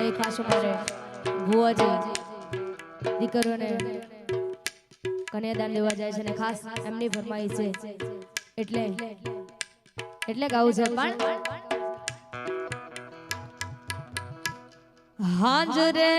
એ ખાસ અમારે ભુવાજી દીકરીઓને કન્યાદાન લેવા જાય છે અને ખાસ એમની ફરમાઈ છે. એટલે એટલે ગાવું છે. પણ હાજરે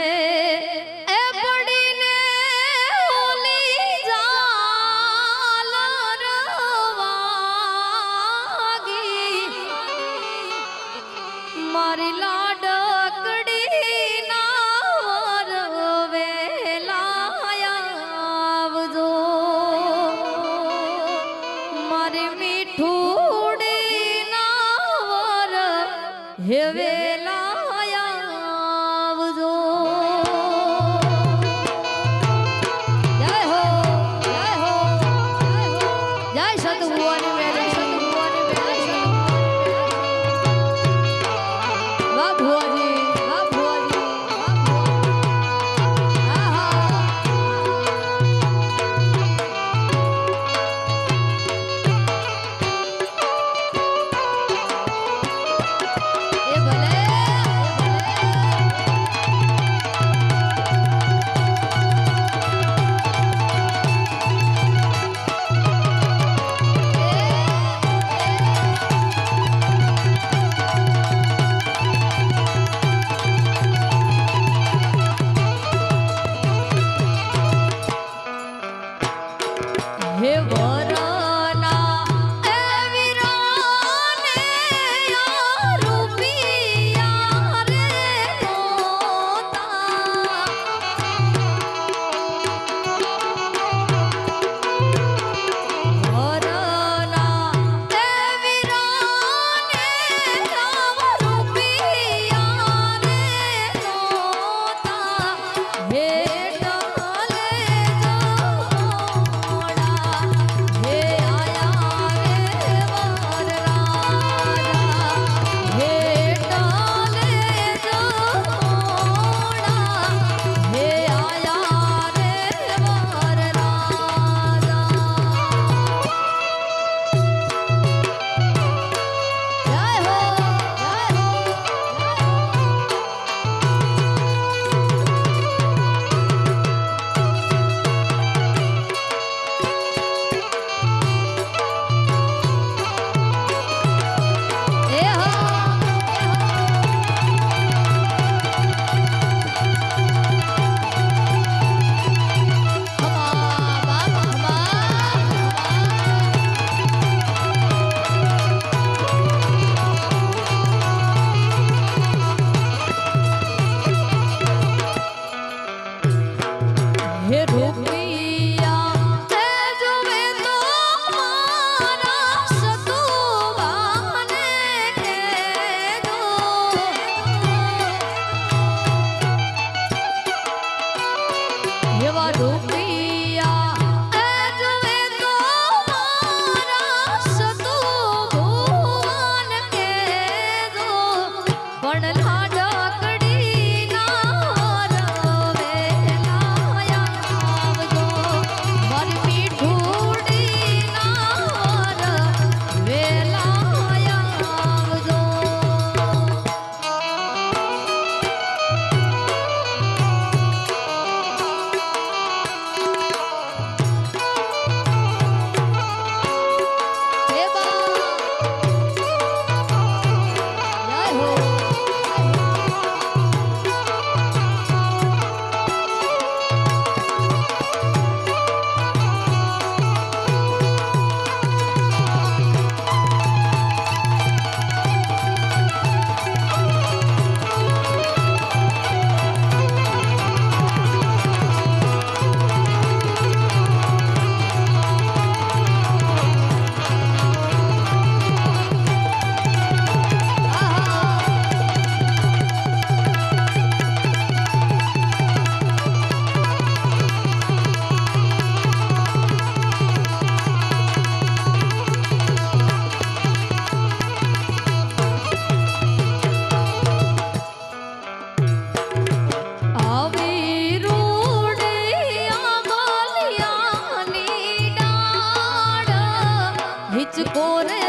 hit রে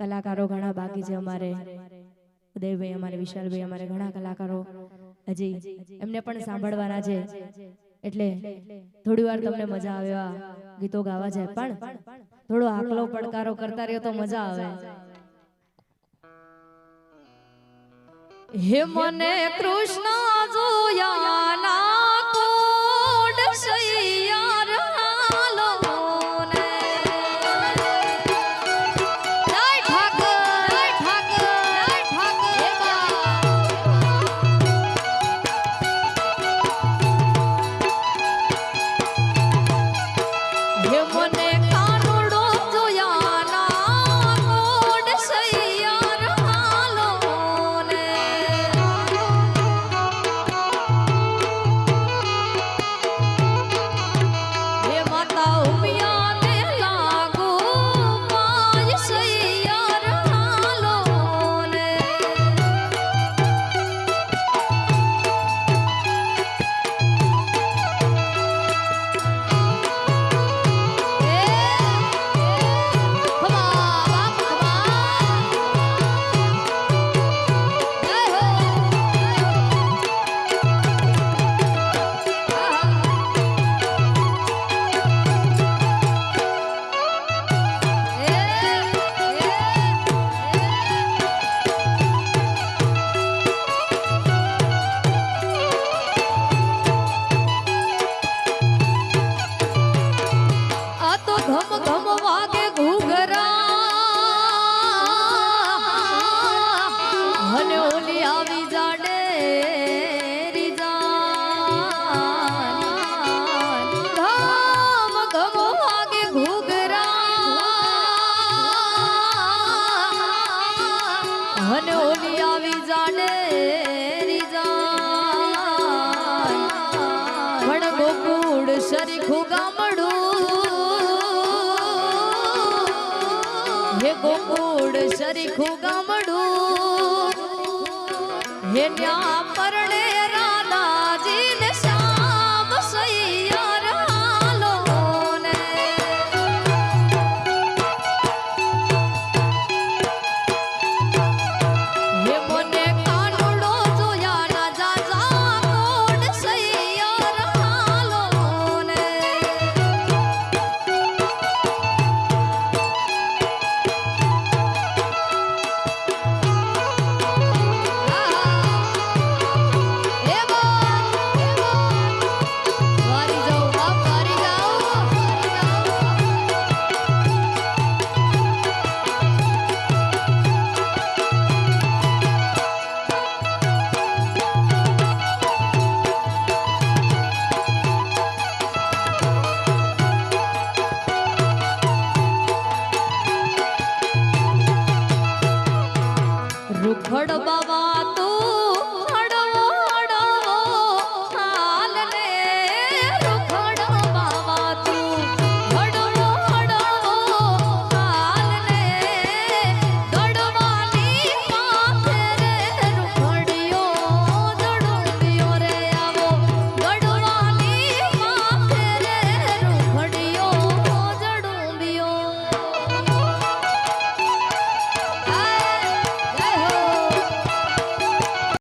કલાકારો ઘણા બાકી છે અમારે. ઉદયભાઈ અમારે, વિશાલભાઈ અમારે, ઘણા કલાકારો હજી એમને પણ સાંભળવાના છે. એટલે થોડી વાર તમને મજા આવે ગીતો ગાવા જાય, પણ થોડો આકલો પડકારો કરતા રહ્યો તો મજા આવે. હે મને કૃષ્ણ જોયા શરીખું ગામડું હે ન્યા પરણે રાધાજી